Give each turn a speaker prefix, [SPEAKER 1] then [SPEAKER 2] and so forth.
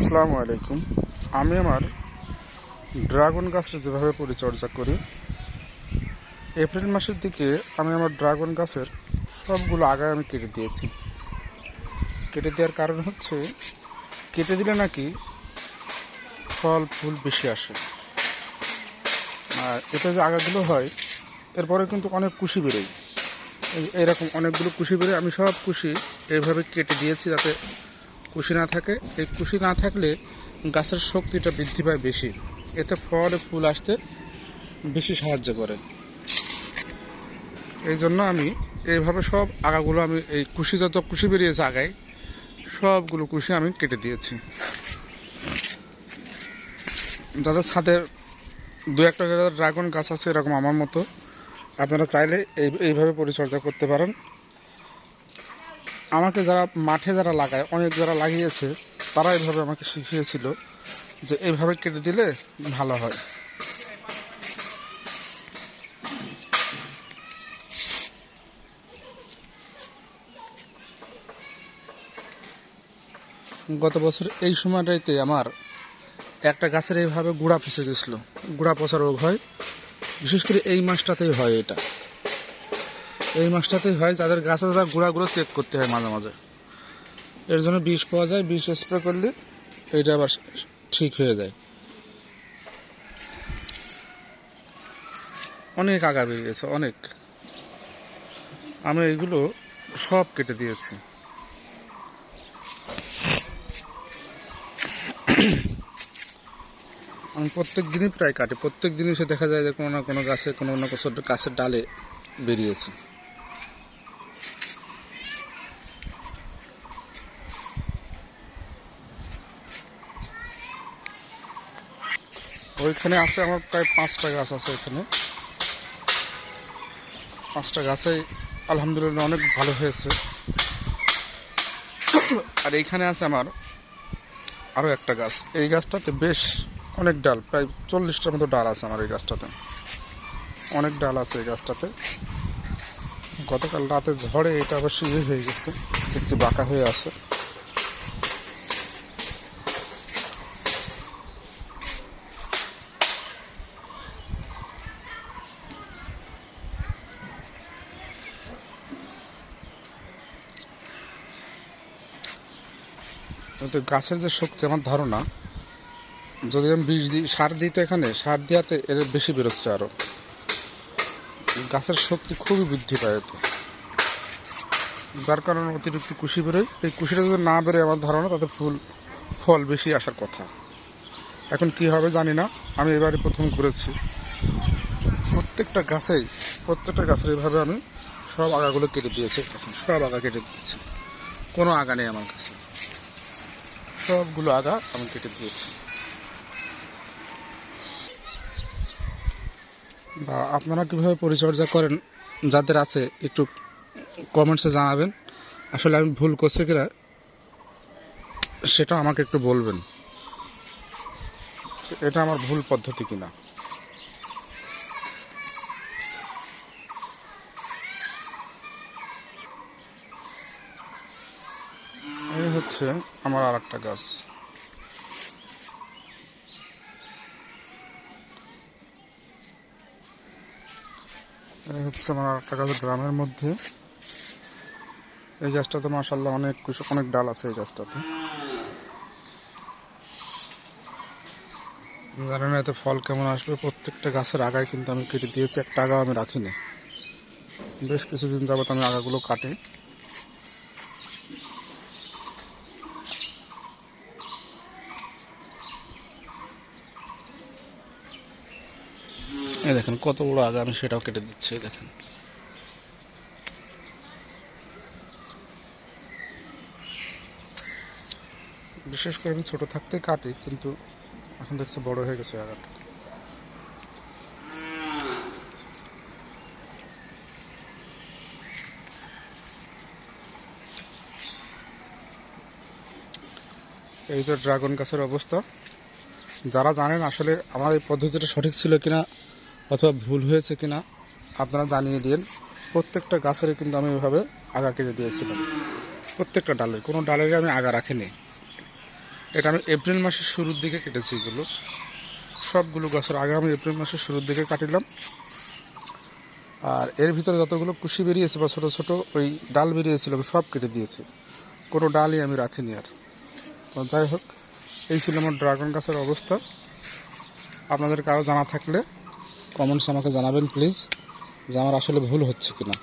[SPEAKER 1] আসসালামু আলাইকুম। আমি আমার ড্রাগন গাছের যেভাবে পরিচর্যা করি, এপ্রিল মাসের দিকে আমি আমার ড্রাগন গাছের সবগুলো আগায় আমি কেটে দিয়েছি। কেটে দেওয়ার কারণ হচ্ছে, কেটে দিলে নাকি ফল, ফুল বেশি আসে। আর এতে যে আগাগুলো হয়, এরপরে কিন্তু অনেক কুশি বেরোয়। এরকম অনেকগুলো কুশি বেরোয়, আমি সব কুশি এইভাবে কেটে দিয়েছি যাতে কুশি না থাকে, এই কুশি না থাকলে গাছের শক্তিটা বৃদ্ধি পায় বেশি। এতে ফল, ফুল আসতে বেশি সাহায্য করে। এই জন্য আমি এইভাবে সব আগাগুলো আমি, এই কুশি যত কুশি বেরিয়েছে আগায়, সবগুলো কুশি আমি কেটে দিয়েছি। যাদের ছাদে দু একটা ড্রাগন গাছ আছে এরকম আমার মতো, আপনারা চাইলে এই, এইভাবে পরিচর্যা করতে পারেন। আমাকে যারা মাঠে যারা লাগায়, অনেক যারা লাগিয়েছে তারা এভাবে আমাকে শিখিয়েছিল যে এভাবে কেটে দিলে ভালো হয়। গত বছর এই সময়টাইতে আমার একটা গাছের এইভাবে গুড়া পচে গেছিল। গুড়া পচা রোগ হয়। বিশেষ করে এই মাসটাতেই হয় এটা। এই মাসটাতেই হয়, যাদের গাছে যারা গুঁড়াগুলো চেক করতে হয় মাঝে মাঝে। এর জন্য বিষ পাওয়া যায়, বিষ স্প্রে করলে এটা আবার ঠিক হয়ে যায়। অনেক আগা বেরিয়েছে অনেক। আমি এইগুলো সব কেটে দিয়েছি। আমি প্রত্যেক দিনই প্রায় কাটি, প্রত্যেক দিনই সে দেখা যায় যে কোনো না কোনো গাছে, কোনো না কোনো গাছের ডালে বেরিয়েছে। ওইখানে আছে আমার প্রায় পাঁচটা গাছ আছে এখানে। পাঁচটা গাছে আলহামদুলিল্লাহ অনেক ভালো হয়েছে। আর এইখানে আছে আমার আরও একটা গাছ। এই গাছটাতে বেশ অনেক ডাল, প্রায় চল্লিশটার মতো ডাল আছে আমার এই গাছটাতে। অনেক ডাল আছে এই গাছটাতে। গতকাল রাতে ঝড়ে এটা আবার ইয়ে হয়ে গেছে, দেখছি বাঁকা হয়ে আছে। তো গাছের যে শক্তি, আমার ধারণা, যদি আমি বীজ দিই, সার দিই তো এখানে, সার দেওয়াতে এর বেশি বেরোচ্ছে আরও। গাছের শক্তি খুবই বৃদ্ধি পায় এতে। যার কারণে অতিরিক্ত কুশি বেরোয়। এই কুশিটা যদি না বেরোয়, আমার ধারণা, তাতে ফুল, ফল বেশি আসার কথা। এখন কি হবে জানি না। আমি এবারে প্রথম করেছি প্রত্যেকটা গাছেই, প্রত্যেকটা গাছের এইভাবে আমি সব আগাগুলো কেটে দিয়েছি। সব আগা কেটে দিয়েছি। কোনো আগা নেই আমার কাছে। সবগুলো আগা আমি কেটে দিয়েছি। বা আপনারা কীভাবে পরিচর্যা করেন, যাদের আছে একটু কমেন্টসে জানাবেন। আসলে আমি ভুল করছি কিনা, সেটা আমাকে একটু বলবেন। এটা আমার ভুল পদ্ধতি কিনা এই হচ্ছে আমার আর একটা গাছ হচ্ছে আমার আর একটা গাছ গ্রামের মধ্যে। এই গাছটাতে মাসাল্লাহ অনেক কুশ- অনেক ডাল আছে এই গাছটাতে। জানি না এতে ফল কেমন আসবে? প্রত্যেকটা গাছের আগায় কিন্তু আমি কেটে দিয়েছি, একটা আগা আমি রাখিনি। বেশ কিছুদিন যাবত আমি আগাগুলো কাটি। এই দেখেন কত বড় আগা আমি সেটাও কেটে দিচ্ছি দেখেন। বিশেষ করে আমি ছোট থাকতেই কাটি, কিন্তু এখন দেখছি বড় হয়ে গেছে আগাটা এই তো ড্রাগন গাছের অবস্থা। যারা জানেন আসলে আমার এই পদ্ধতিটা সঠিক ছিল কিনা অথবা ভুল হয়েছে কিনা আপনারা জানিয়ে দিন। প্রত্যেকটা গাছেরই কিন্তু আমি এভাবে আগা কেটে দিয়েছিলাম। প্রত্যেকটা ডালের, কোনো ডালেরই আমি আগা রাখিনি। এটা আমি এপ্রিল মাসের শুরুর দিকে কেটেছি এগুলো। সবগুলো গাছের আগে আমি এপ্রিল মাসের শুরুর দিকে কাটিলাম। আর এর ভিতরে যতগুলো কুশি বেরিয়েছে বা ছোটো ছোটো ওই ডাল বেরিয়েছিল সব কেটে দিয়েছি। কোনো ডালই আমি রাখিনি আর। তো যাই হোক, এই ছিল আমার ড্রাগন গাছের অবস্থা। আপনাদের কারও জানা থাকলে কমেন্টস আমাকে জানাবেন প্লিজ যে আমার আসলে ভুল হচ্ছে কিনা।